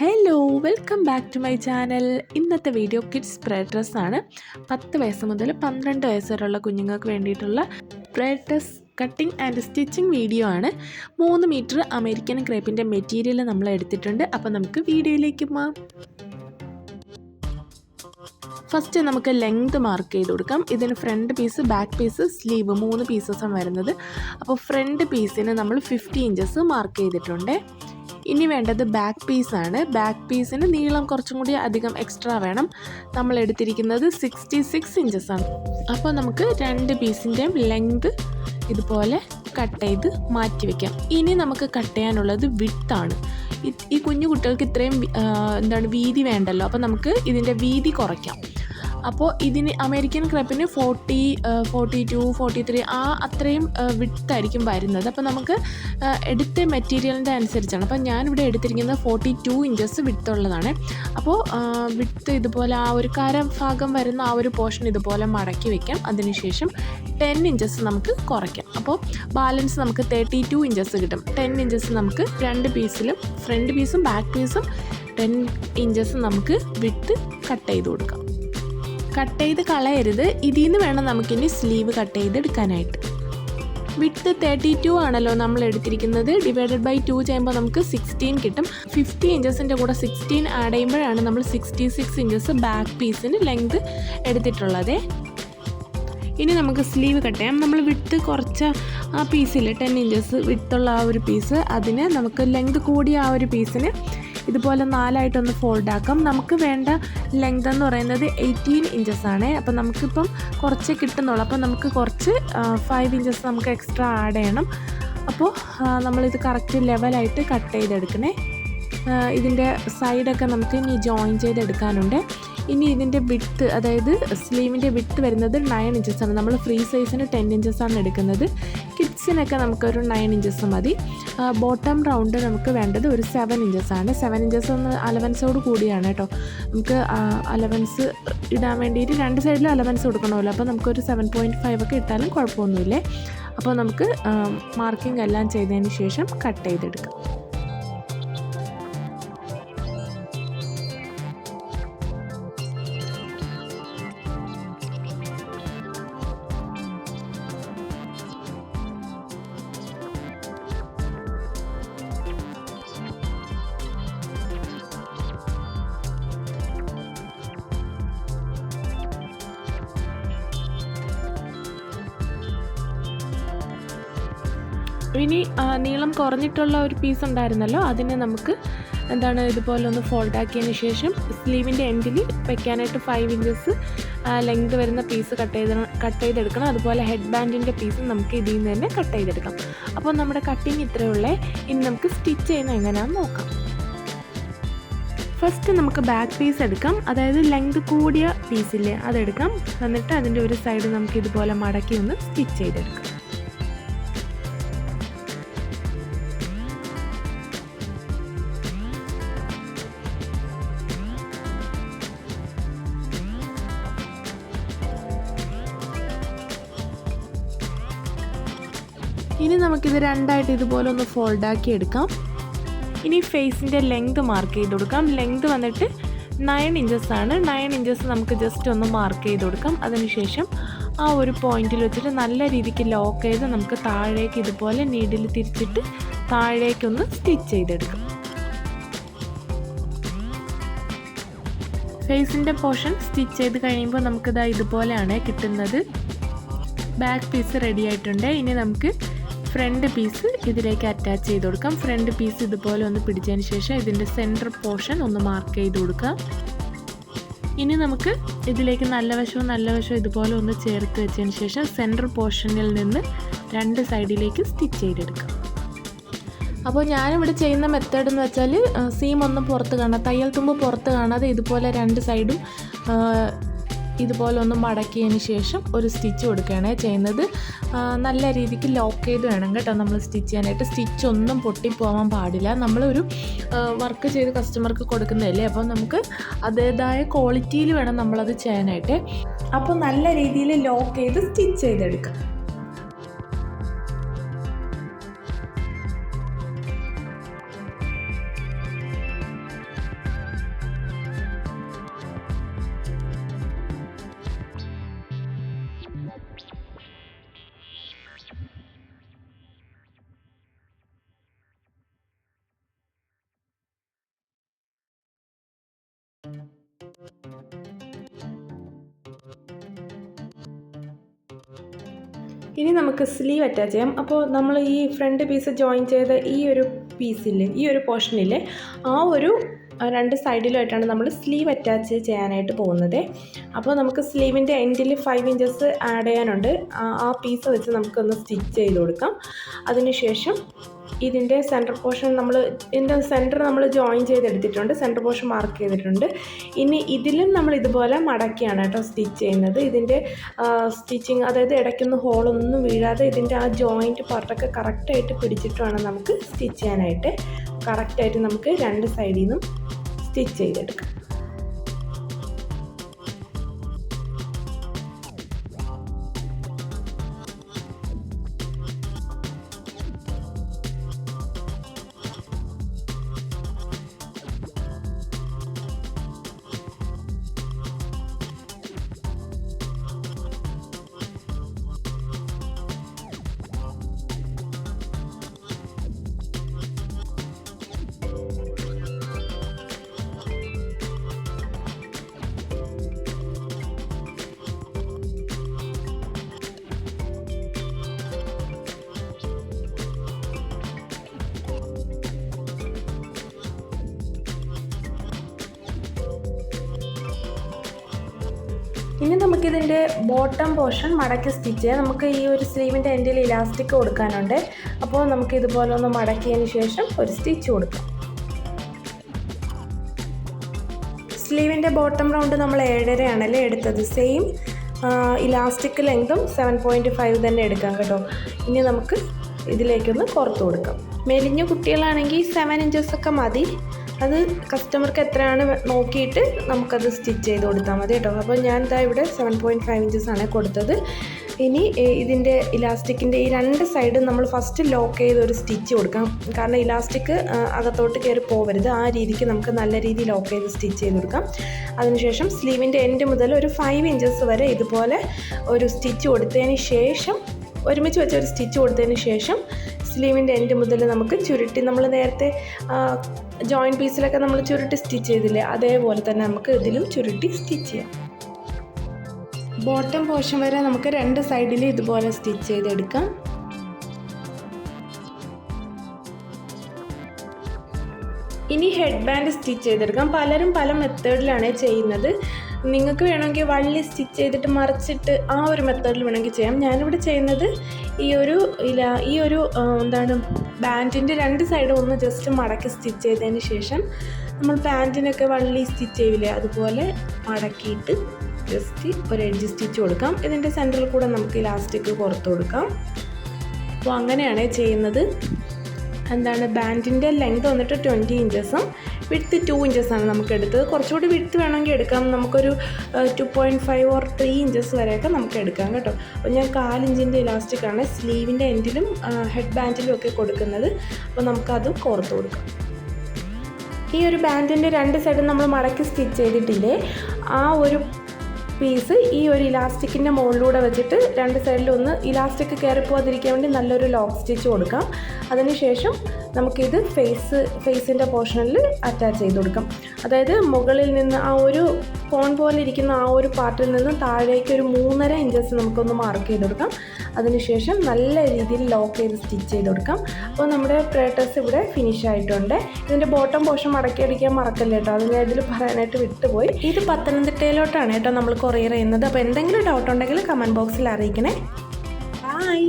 Hello welcome back to my channel ഇന്നത്തെ video kids spread dress ആണ്. പത്ത് വയസ്സ് മുതൽ പന്ത്രണ്ട് വയസ്സ് വരെയുള്ള കുഞ്ഞുങ്ങൾക്ക് വേണ്ടിയിട്ടുള്ള spread dress cutting and stitching video ആണ്. മൂന്ന് മീറ്റർ അമേരിക്കൻ ക്രേപ്പിന്റെ മെറ്റീരിയൽ നമ്മൾ എടുത്തിട്ടുണ്ട്. അപ്പോൾ നമുക്ക് വീഡിയോയിലേക്ക് പോവാം. ഫസ്റ്റ് നമുക്ക് ലെങ്ത് മാർക്ക് ചെയ്ത് കൊടുക്കാം. ഇതിന് front piece back piece sleeve മൂന്ന് പീസസാണ് വരുന്നത്. അപ്പോൾ ഫ്രണ്ട് പീസിന് നമ്മൾ ഫിഫ്റ്റി ഇഞ്ചസ് മാർക്ക് ചെയ്തിട്ടുണ്ട്. ഇനി വേണ്ടത് ബാക്ക് പീസാണ് ബാക്ക് പീസിന് നീളം കുറച്ചും കൂടി അധികം എക്സ്ട്രാ വേണം. നമ്മൾ എടുത്തിരിക്കുന്നത് സിക്സ്റ്റി സിക്സ് ഇഞ്ചസ് ആണ്. അപ്പോൾ നമുക്ക് രണ്ട് പീസിന്റെയും ലെങ്ത് ഇതുപോലെ കട്ട് ചെയ്ത് മാറ്റി വയ്ക്കാം ഇനി നമുക്ക് കട്ട് ചെയ്യാനുള്ളത് വിട്ടാണ് ഈ കുഞ്ഞു കുട്ടികൾക്ക് ഇത്രയും എന്താണ് വീതി വേണ്ടല്ലോ. അപ്പോൾ നമുക്ക് ഇതിന്റെ വീതി കുറയ്ക്കാം. അപ്പോൾ ഇതിന് American ക്രെപ്പിന് forty forty two forty three ആ അത്രയും വിട്ടായിരിക്കും വരുന്നത്. അപ്പോൾ നമുക്ക് എടുത്ത മെറ്റീരിയലിന്റെ അനുസരിച്ചാണ്. അപ്പോൾ ഞാനിവിടെ എടുത്തിരിക്കുന്നത് ഫോർട്ടി ടു ഇഞ്ചസ് വിട്ടുള്ളതാണ് അപ്പോൾ വിട്ട് ഇതുപോലെ ആ ഒരു കര ഭാഗം വരുന്ന ആ ഒരു പോർഷൻ ഇതുപോലെ മടക്കി വെക്കാം. അതിനുശേഷം ടെൻ ഇഞ്ചസ് നമുക്ക് കുറയ്ക്കാം. അപ്പോൾ ബാലൻസ് നമുക്ക് തേർട്ടി ടു ഇഞ്ചസ് കിട്ടും. ടെൻ ഇഞ്ചസ് നമുക്ക് രണ്ട് പീസിലും ഫ്രണ്ട് പീസും ബാക്ക് പീസും ടെൻ ഇഞ്ചസ് നമുക്ക് വിട്ട് കട്ട് ചെയ്ത് കൊടുക്കാം. കട്ട് ചെയ്ത് കളയരുത്. ഇതിൽ നിന്ന് വേണം നമുക്കിനി സ്ലീവ് കട്ട് ചെയ്ത് എടുക്കാനായിട്ട് വിട്ട് തേർട്ടി ടു ആണല്ലോ നമ്മൾ എടുത്തിരിക്കുന്നത്. ഡിവൈഡഡ് ബൈ ടു ചെയ്യുമ്പോൾ നമുക്ക് സിക്സ്റ്റീൻ കിട്ടും. ഫിഫ്റ്റി ഇഞ്ചസിന്റെ കൂടെ സിക്സ്റ്റീൻ ആഡ് ചെയ്യുമ്പോഴാണ് നമ്മൾ സിക്സ്റ്റി സിക്സ് ഇഞ്ചസ് ബാക്ക് പീസിന് ലെങ്ത് എടുത്തിട്ടുള്ളത്. ഇനി നമുക്ക് സ്ലീവ് കട്ട് ചെയ്യാം. നമ്മൾ വിട്ട് കുറച്ച് ആ പീസിൽ ടെൻ ഇഞ്ചസ് വിട്ടുള്ള ആ ഒരു പീസ് അതിന് നമുക്ക് ലെങ്ത് കൂടിയ ആ ഒരു പീസിന് ഇതുപോലെ നാലായിട്ടൊന്ന് ഫോൾഡ് ആക്കാം നമുക്ക് വേണ്ട ലെങ്ത് എന്ന് പറയുന്നത് എയ്റ്റീൻ ഇഞ്ചസ് ആണ്. അപ്പോൾ നമുക്കിപ്പം കുറച്ച് കിട്ടുന്നുള്ളൂ. അപ്പോൾ നമുക്ക് കുറച്ച് ഫൈവ് ഇഞ്ചസ് നമുക്ക് എക്സ്ട്രാ ആഡ് ചെയ്യണം. അപ്പോൾ നമ്മളിത് കറക്റ്റ് ലെവലായിട്ട് കട്ട് ചെയ്തെടുക്കണേ. ഇതിന്റെ സൈഡൊക്കെ നമുക്ക് ഇനി ജോയിൻ ചെയ്തെടുക്കാനുണ്ട്. ഇനി ഇതിന്റെ വിട്ട് അതായത് സ്ലീവിന്റെ വിട്ട് വരുന്നത് നയൻ ഇഞ്ചസ് ആണ്. നമ്മൾ ഫ്രീ സൈസിന് ടെൻ ഇഞ്ചസ് ആണ് എടുക്കുന്നത്. കിഡ്സിനൊക്കെ നമുക്കൊരു നയൻ ഇഞ്ചസ് മതി. ബോട്ടം റൗണ്ട് നമുക്ക് വേണ്ടത് ഒരു സെവൻ ഇഞ്ചസ് ആണ്. സെവൻ ഇഞ്ചസ് ഒന്ന് അലവൻസോട് കൂടിയാണ് കേട്ടോ നമുക്ക് അലവൻസ് ഇടാൻ വേണ്ടിയിട്ട് രണ്ട് സൈഡിലും അലവൻസ് കൊടുക്കണമല്ലോ. അപ്പോൾ നമുക്കൊരു സെവൻ പോയിന്റ് ഫൈവ് ഒക്കെ ഇട്ടാലും കുഴപ്പമൊന്നുമില്ലേ? അപ്പോൾ നമുക്ക് മാർക്കിംഗ് എല്ലാം ചെയ്തതിന് ശേഷം കട്ട് ചെയ്തെടുക്കാം. ഇനി ആ, നീളം കുറഞ്ഞിട്ടുള്ള ഒരു പീസ് ഉണ്ടായിരുന്നല്ലോ അതിനെ നമുക്ക് എന്താണ് ഇതുപോലെ ഒന്ന് ഫോൾഡ് ആക്കിയതിന് ശേഷം സ്ലീവിന്റെ എൻഡിൽ വെക്കാനായിട്ട് ഫൈവ് ഇഞ്ചസ് ലെങ്ത് വരുന്ന പീസ് കട്ട് ചെയ്ത കട്ട് ചെയ്തെടുക്കണം. അതുപോലെ ഹെഡ് ബാൻഡിന്റെ പീസ് നമുക്ക് ഇതിൽ നിന്ന് തന്നെ കട്ട് ചെയ്തെടുക്കാം. അപ്പോൾ നമ്മുടെ കട്ടിങ് ഇത്രയേ ഉള്ളേ ഇനി നമുക്ക് സ്റ്റിച്ച് ചെയ്യുന്നത് എങ്ങനെയാണെന്ന് നോക്കാം. ഫസ്റ്റ് നമുക്ക് ബാക്ക് പീസ് എടുക്കാം. അതായത് ലെങ്ത് കൂടിയ പീസില്ലേ അതെടുക്കാം. എന്നിട്ട് അതിന്റെ ഒരു സൈഡ് നമുക്ക് ഇതുപോലെ മടക്കി ഒന്ന് സ്റ്റിച്ച് ചെയ്തെടുക്കാം. ഇനി നമുക്കിത് രണ്ടായിട്ട് ഇതുപോലെ ഒന്ന് ഫോൾഡ് ആക്കി എടുക്കാം. ഇനി ഫേസിന്റെ ലെങ്ത് മാർക്ക് ചെയ്ത് കൊടുക്കാം. ലെങ്ത് വന്നിട്ട് നയൻ ഇഞ്ചസ് ആണ്. നയൻ ഇഞ്ചസ് നമുക്ക് ജസ്റ്റ് ഒന്ന് മാർക്ക് ചെയ്ത് കൊടുക്കാം. അതിനുശേഷം ആ ഒരു പോയിന്റിൽ വെച്ചിട്ട് നല്ല രീതിക്ക് ലോക്ക് ചെയ്ത് നമുക്ക് താഴേക്ക് ഇതുപോലെ നീഡിൽ തിരിച്ചിട്ട് താഴേക്കൊന്ന് സ്റ്റിച്ച് ചെയ്തെടുക്കാം. ഫേസിന്റെ പോർഷൻ സ്റ്റിച്ച് ചെയ്ത് കഴിയുമ്പോൾ നമുക്കിതാ ഇതുപോലെയാണ് കിട്ടുന്നത്. ബാക്ക് പീസ് റെഡി ആയിട്ടുണ്ട്. ഇനി നമുക്ക് ഫ്രണ്ട് പീസ് ഇതിലേക്ക് അറ്റാച്ച് ചെയ്ത് കൊടുക്കാം. ഫ്രണ്ട് പീസ് ഇതുപോലെ ഒന്ന് പിടിച്ചതിന് ശേഷം ഇതിന്റെ സെന്റർ പോർഷൻ ഒന്ന് മാർക്ക് ചെയ്ത് കൊടുക്കാം. ഇനി നമുക്ക് ഇതിലേക്ക് നല്ല വശവും നല്ല വശവും ഇതുപോലെ ഒന്ന് ചേർത്ത് വെച്ചതിന് ശേഷം സെന്റർ പോർഷനിൽ നിന്ന് രണ്ട് സൈഡിലേക്ക് സ്റ്റിച്ച് ചെയ്തെടുക്കാം. അപ്പോൾ ഞാനിവിടെ ചെയ്യുന്ന മെത്തേഡ് എന്ന് വെച്ചാൽ സീം ഒന്നും പുറത്ത് കാണാം തയ്യൽ തുമ്പ് പുറത്ത് കാണാതെ ഇതുപോലെ രണ്ട് സൈഡും ഇതുപോലെ ഒന്ന് മടക്കിയതിന് ശേഷം ഒരു സ്റ്റിച്ച് കൊടുക്കുകയാണ് ചെയ്യുന്നത്. നല്ല രീതിക്ക് ലോക്ക് ചെയ്ത് വേണം കേട്ടോ നമ്മൾ സ്റ്റിച്ച് ചെയ്യാനായിട്ട്. സ്റ്റിച്ച് ഒന്നും പൊട്ടിപ്പോവാൻ പാടില്ല. നമ്മളൊരു വർക്ക് ചെയ്ത് കസ്റ്റമർക്ക് കൊടുക്കുന്നതല്ലേ? അപ്പോൾ നമുക്ക് അതേതായ ക്വാളിറ്റിയിൽ വേണം നമ്മളത് ചെയ്യാനായിട്ട്. അപ്പോൾ നല്ല രീതിയിൽ ലോക്ക് ചെയ്ത് സ്റ്റിച്ച് ചെയ്തെടുക്കാം. ഇനി നമുക്ക് സ്ലീവ് അറ്റാച്ച് ചെയ്യാം. അപ്പോൾ നമ്മൾ ഈ ഫ്രണ്ട് പീസ് ജോയിൻ ചെയ്ത ഈ ഒരു പീസിൽ ഈ ഒരു പോർഷനിൽ ആ ഒരു രണ്ട് സൈഡിലുമായിട്ടാണ് നമ്മൾ സ്ലീവ് അറ്റാച്ച് ചെയ്യാനായിട്ട് പോകുന്നത്. അപ്പോൾ നമുക്ക് സ്ലീവിന്റെ എൻഡിൽ ഫൈവ് ഇഞ്ചസ് ആഡ് ചെയ്യാനുണ്ട്. ആ- പീസ് വെച്ച് നമുക്കൊന്ന് സ്റ്റിച്ച് ചെയ്ത് കൊടുക്കാം. അതിനുശേഷം ഇതിന്റെ സെന്റർ പോർഷൻ നമ്മൾ ഇതിന്റെ സെന്റർ നമ്മൾ ജോയിൻ ചെയ്തെടുത്തിട്ടുണ്ട് സെന്റർ പോർഷൻ മാർക്ക് ചെയ്തിട്ടുണ്ട്. ഇനി ഇതിലും നമ്മൾ ഇതുപോലെ മടക്കിയാണ് കേട്ടോ സ്റ്റിച്ച് ചെയ്യുന്നത്. ഇതിന്റെ സ്റ്റിച്ചിങ് അതായത് ഇടയ്ക്കൊന്ന് ഹോളൊന്നും വീഴാതെ ഇതിന്റെ ആ ജോയിന്റ് പാർട്ടൊക്കെ കറക്റ്റായിട്ട് പിടിച്ചിട്ട് വേണം നമുക്ക് സ്റ്റിച്ച് ചെയ്യാനായിട്ട്. കറക്റ്റായിട്ട് നമുക്ക് രണ്ട് സൈഡിൽ നിന്നും സ്റ്റിച്ച് ചെയ്തെടുക്കാം. ഇനി നമുക്കിതിന്റെ ബോട്ടം പോർഷൻ മടക്കി സ്റ്റിച്ച് ചെയ്യാം. നമുക്ക് ഈ ഒരു സ്ലീവിന്റെ എൻഡിൽ ഇലാസ്റ്റിക് കൊടുക്കാനുണ്ട്. അപ്പോൾ നമുക്ക് ഇതുപോലെ ഒന്ന് മടക്കിയതിന് ശേഷം ഒരു സ്റ്റിച്ച് കൊടുക്കാം. സ്ലീവിന്റെ ബോട്ടം റൗണ്ട് നമ്മൾ ഏഴരയാണല്ലേ എടുത്തത്? സെയിം ഇലാസ്റ്റിക് ലെങ്തും സെവൻ പോയിന്റ് ഫൈവ് തന്നെ എടുക്കാം കേട്ടോ. ഇനി നമുക്ക് ഇതിലേക്കൊന്ന് പുറത്ത് കൊടുക്കാം. മെലിഞ്ഞ കുട്ടികളാണെങ്കിൽ സെവൻ ഇഞ്ചസ് ഒക്കെ മതി. അത് കസ്റ്റമർക്ക് എത്രയാണ് നോക്കിയിട്ട് നമുക്കത് സ്റ്റിച്ച് ചെയ്ത് കൊടുത്താൽ മതി കേട്ടോ. അപ്പോൾ ഞാൻ ഇതാ ഇവിടെ സെവൻ പോയിന്റ് ഫൈവ് ഇഞ്ചസ് ആണ് കൊടുത്തത്. ഇനി ഇതിന്റെ ഇലാസ്റ്റിക്കിന്റെ ഈ രണ്ട് സൈഡും നമ്മൾ ഫസ്റ്റ് ലോക്ക് ചെയ്ത് ഒരു സ്റ്റിച്ച് കൊടുക്കാം. കാരണം ഇലാസ്റ്റിക് അകത്തോട്ട് കയറി പോകരുത് ആ രീതിക്ക് നമുക്ക് നല്ല രീതിയിൽ ലോക്ക് ചെയ്ത് സ്റ്റിച്ച് ചെയ്ത് കൊടുക്കാം. അതിനുശേഷം സ്ലീവിന്റെ എൻഡ് മുതൽ ഒരു ഫൈവ് ഇഞ്ചസ് വരെ ഇതുപോലെ ഒരു സ്റ്റിച്ച് കൊടുത്തതിന് ശേഷം ഒരുമിച്ച് വെച്ച ഒരു സ്റ്റിച്ച് കൊടുത്തതിന് ശേഷം സ്ലീവിന്റെ എൻഡ് മുതൽ നമുക്ക് ചുരുട്ടി നമ്മൾ നേരത്തെ ജോയിന്റ് പീസിലൊക്കെ നമ്മൾ ചുരുട്ടി സ്റ്റിച്ച് ചെയ്തില്ലേ? അതേപോലെ തന്നെ നമുക്ക് ഇതിലും ചുരുട്ടി സ്റ്റിച്ച് ചെയ്യാം. ബോട്ടം പോർഷൻ വരെ നമുക്ക് രണ്ട് സൈഡിൽ ഇതുപോലെ സ്റ്റിച്ച് ചെയ്തെടുക്കാം. ഇനി ഹെഡ് ബാൻഡ് സ്റ്റിച്ച് ചെയ്തെടുക്കാം. പലരും പല മെത്തേഡിലാണ് ചെയ്യുന്നത്. നിങ്ങൾക്ക് വേണമെങ്കിൽ വള്ളി സ്റ്റിച്ച് ചെയ്തിട്ട് മറിച്ചിട്ട് ആ ഒരു മെത്തേഡിൽ വേണമെങ്കിൽ ചെയ്യാം. ഞാനിവിടെ ചെയ്യുന്നത് ഈ ഒരു ഇല ഈ ഒരു എന്താണ് ബാൻഡിന്റെ രണ്ട് സൈഡും ഒന്ന് ജസ്റ്റ് മടക്കി സ്റ്റിച്ച് ചെയ്തതിന് ശേഷം നമ്മൾ പാന്റിനൊക്കെ വള്ളി സ്റ്റിച്ച് ചെയ്യില്ലേ അതുപോലെ മടക്കിയിട്ട് ജസ്റ്റ് ഒരു എഡ്ജ് സ്റ്റിച്ച് കൊടുക്കാം. ഇതിന്റെ സെന്ററിൽ കൂടെ നമുക്ക് ഇലാസ്റ്റിക് പുറത്ത് കൊടുക്കാം. അപ്പോൾ അങ്ങനെയാണ് ചെയ്യുന്നത്. എന്താണ് ബാൻഡിന്റെ ലെങ്ത് വന്നിട്ട് ട്വന്റി ഇഞ്ചസും വിട്ത്ത് ടു ഇഞ്ചസാണ് നമുക്ക് എടുത്തത്. കുറച്ചുകൂടി വിട്ത്ത് വേണമെങ്കിൽ എടുക്കാം. നമുക്കൊരു two point five or three inches വരെയൊക്കെ നമുക്ക് എടുക്കാം കേട്ടോ. അപ്പോൾ ഞാൻ കാലിഞ്ചിന്റെ ഇലാസ്റ്റിക്കാണ് സ്ലീവിന്റെ എൻഡിലും ഹെഡ് ബാൻഡിലും ഒക്കെ കൊടുക്കുന്നത്. അപ്പോൾ നമുക്കത് കോർത്ത് കൊടുക്കാം. ഈ ഒരു ബാൻഡിന്റെ രണ്ട് സൈഡും നമ്മൾ മടക്കി സ്റ്റിച്ച് ചെയ്തിട്ടില്ലേ? ആ ഒരു പീസ് ഈ ഒരു ഇലാസ്റ്റിക്കിന്റെ മുകളിലൂടെ വെച്ചിട്ട് രണ്ട് സൈഡിലൊന്ന് ഇലാസ്റ്റിക് കയറി പോകാതിരിക്കാൻ വേണ്ടി നല്ലൊരു ലോക്ക് സ്റ്റിച്ച് കൊടുക്കാം. അതിനുശേഷം നമുക്കിത് ഫേസ് ഫേസിന്റെ പോർഷനിൽ അറ്റാച്ച് ചെയ്ത് കൊടുക്കാം. അതായത് മുകളിൽ നിന്ന് ആ ഒരു കോൺ പോലെ ഇരിക്കുന്ന ആ ഒരു പാർട്ടിൽ നിന്ന് താഴേക്ക് ഒരു മൂന്നര ഇഞ്ചസ് നമുക്കൊന്ന് മാർക്ക് ചെയ്ത് കൊടുക്കാം അതിനുശേഷം നല്ല രീതിയിൽ ലോക്ക് ചെയ്ത് സ്റ്റിച്ച് ചെയ്ത് കൊടുക്കാം അപ്പോൾ നമ്മുടെ പ്രേട്ടസ് ഇവിടെ ഫിനിഷ് ആയിട്ടുണ്ട്. ഇതിന്റെ ബോട്ടം പോർഷൻ മടക്കി അടിക്കാൻ മറക്കല്ല കേട്ടോ? അത് ഞാൻ ഇതിൽ പറയാനായിട്ട് വിട്ടുപോയി. ഇത് പത്തനംതിട്ടയിലോട്ടാണ് കേട്ടോ നമ്മൾ കൊറിയർ ചെയ്യുന്നത്. അപ്പോൾ എന്തെങ്കിലും ഡൗട്ട് ഉണ്ടെങ്കിൽ കമന്റ് ബോക്സിൽ അറിയിക്കണേ. ബൈ